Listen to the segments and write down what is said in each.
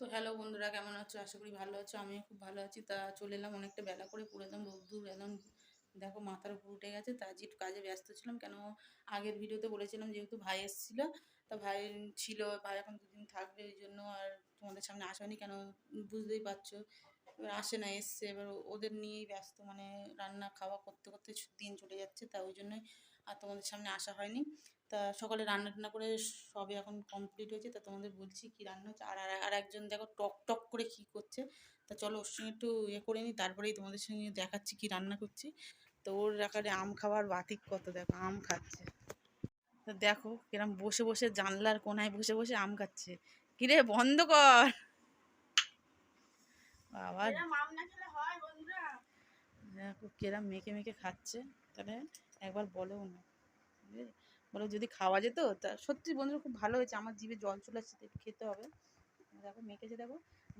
তো হ্যালো বন্ধুরা, কেমন আছো? আশা করি ভালো আছো, আমিও খুব ভালো আছি। তা চলে এলাম, অনেকটা বেলা করে পুরো একদম রোদ্দুর একদম দেখো মাথার উপর উঠে গেছে। তা একটু কাজে ব্যস্ত ছিলাম, কেন আগের ভিডিওতে বলেছিলাম যেহেতু ভাই এসেছিল, তা ভাই ছিল, ভাই এখন দুদিন থাকবে ওই জন্য আর তোমাদের সামনে আসেনি কেন বুঝতেই পারছ? এবার আসে না, এসছে, এবার ওদের নিয়েই ব্যস্ত মানে রান্না খাওয়া করতে করতে দিন চলে যাচ্ছে, তা ওই জন্যই আর তোমাদের সামনে আসা হয়নি। তা সকালে রান্না টান্না করে সবই এখন কমপ্লিট হয়েছে। তা তোমাদের বলছি কি রান্না হচ্ছে? আর আর- আর একজন দেখো টক টক করে কি করছে? তা চলো ওর সঙ্গে একটু ইয়ে করে নিই তারপরেই তোমাদের সঙ্গে দেখাচ্ছি কি রান্না করছি। তো ওর আকারে আম খাওয়ার বাতিক কত দেখো আম খাচ্ছে। তো দেখো কিরম বসে বসে জানলার কোনায় বসে বসে আম খাচ্ছে। কিরে বন্ধ কর। বাবা। দেখো কিরম মেখে মেখে খাচ্ছে। তাহলে একবার বলেও না। বুঝলে? বলো যদি খাওয়া যেত, তা সত্যি বন্ধুরা খুব ভালো হয়েছে। আমার জিভে জল চলে আসছে একটু খেতে হবে। দেখো, মেখেছে দেখো,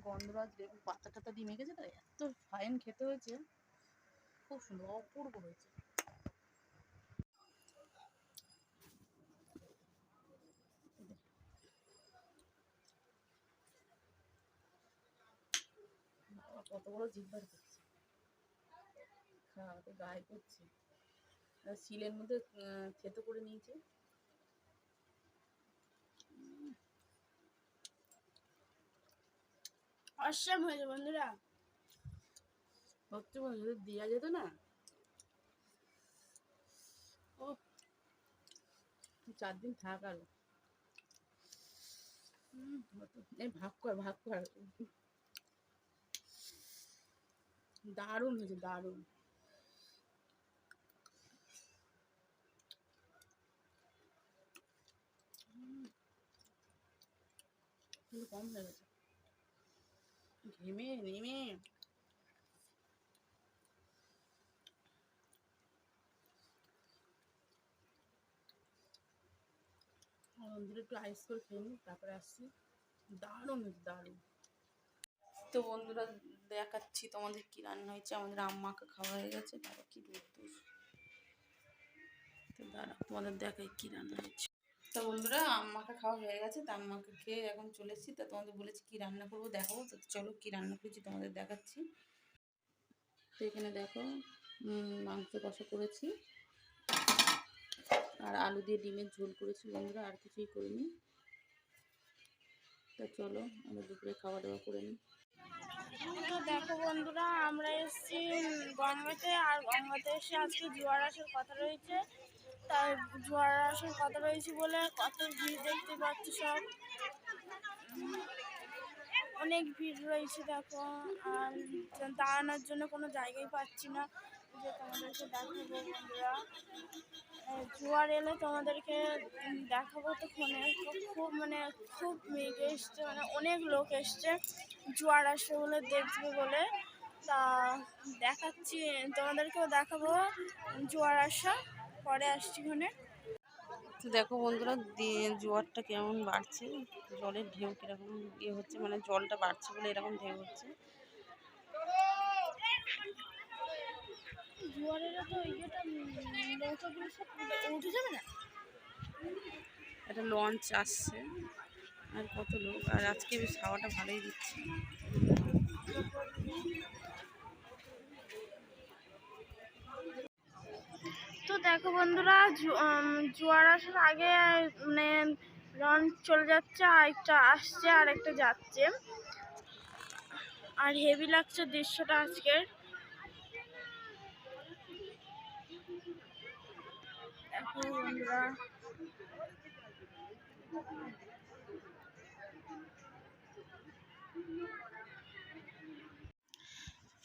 গন্ধরাজ লেবু পাতা টাতা দিয়ে মেখেছে তো, এত ফাইন খেতে হয়েছে। খুব সুন্দর, অপূর্ব হয়েছে। কত বড় জিভবার করছে খাওয়া তো গায়ে করছে শিলের মধ্যে থেতো করে নিয়েছে। অসাম হয়েছে বন্ধুরা। সত্যি বন্ধু দেওয়া যেত না। ও, চার দিন থাক আরও। ভাগ কর ভাগ কর। দারুণ হয়েছে, দারুণ। কিন্তু কম হয়ে গেছে ঘেমে, নেমে। বন্ধুরা একটু আইস করে খেয়ে নিই, তারপরে আসছি। দারুণ দারুণ। তো বন্ধুরা, দেখাচ্ছি তোমাদের কি রান্না হয়েছে। আমাদের আম্মাকে খাওয়া হয়ে গেছে, বাবা কি দূর তো দাঁড়া, তোমাদের দেখাই কি রান্না হয়েছে। তো বন্ধুরা, আম্মাকে খাওয়া হয়ে গেছে, তা আম্মাকে খেয়ে এখন চলে এসেছি। তা তোমাদের বলেছি কি রান্না করব দেখাবো তো চলো কি রান্না করেছি তোমাদের দেখাচ্ছি। তো এখানে দেখো মাংস কষা করেছি। আর আলু দিয়ে ডিমের ঝোল করেছি বন্ধুরা, আর কিছুই করিনি। তা চলো, আমরা দুপুরে খাওয়া দাওয়া করে নিই। দেখো বন্ধুরা, আমরা এসেছি গঙ্গাতে, আর গঙ্গাতে এসে আজকে জোয়ার আসার কথা রয়েছে। তাই জোয়ার আসার কথা রয়েছে বলে কত ভিড় দেখতে পাচ্ছি সব। অনেক ভিড় রয়েছে দেখো, আর দাঁড়ানোর জন্য কোনো জায়গায় পাচ্ছি না। যে তোমাদেরকে দেখাবো বন্ধুরা। জোয়ার এলে তোমাদেরকে দেখাবো তো ফোনে। খুব মানে খুব মেঘ এসছে মানে অনেক লোক এসছে জোয়ার আসবে বলে দেখবে বলে। তা দেখাচ্ছি, তোমাদেরকেও দেখাবো জোয়ার আসা। পরে আসছি ওখানে। তো দেখো বন্ধুরা জোয়ারটা কেমন বাড়ছে জলের ঢেউ কীরকম ইয়ে হচ্ছে মানে জলটা বাড়ছে বলে এরকম ঢেউ হচ্ছে। একটা লঞ্চ আসছে আর কত লোক আর আজকে বেশ হাওয়াটা ভালোই দিচ্ছে। দেখো বন্ধুরা জোয়ার আসার আগে মানে রন চলে যাচ্ছে, আর একটা আসছে, আর একটা যাচ্ছে। আর হেভি লাগছে দৃশ্যটা আজকের।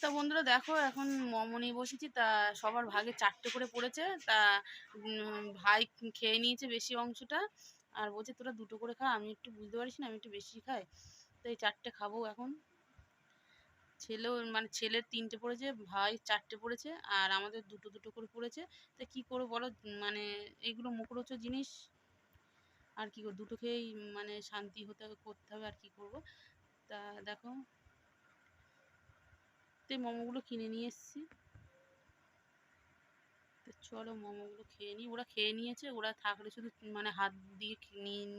তা বন্ধুরা দেখো, এখন মোমো নিয়ে বসেছি, তা সবার ভাগে চারটে করে পড়েছে, তা ভাই খেয়ে নিয়েছে বেশি অংশটা, আর বলছে তোরা দুটো করে খা, আমি একটু বুঝতে পারিস না, আমি একটু বেশি খাই তো এই চারটে খাব এখন। ছেলেও মানে ছেলের তিনটে পড়েছে, ভাই চারটে পড়েছে, আর আমাদের দুটো দুটো করে পড়েছে, তা কী করব বলো মানে এইগুলো মুখরোচ জিনিস, আর কি দুটো খেয়েই মানে শান্তি হতে করতে হবে, আর কি করব। তা দেখো এই মোমোগুলো কিনে নিয়ে এসেছি। তো চলো মোমোগুলো খেয়ে নিই। ওরা খেয়ে নিয়েছে, ওরা থাকলে শুধু মানে হাত দিয়ে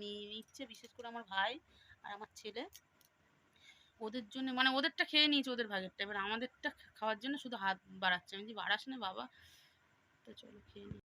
নিয়ে নিচ্ছে, বিশেষ করে আমার ভাই আর আমার ছেলে। ওদের জন্য মানে ওদেরটা খেয়ে নিয়েছে ওদের ভাগেরটা। এবার আমাদেরটা খাওয়ার জন্য শুধু হাত বাড়াচ্ছে। আমি যদি বাড়াস না বাবা। তো চলো খেয়ে নিই।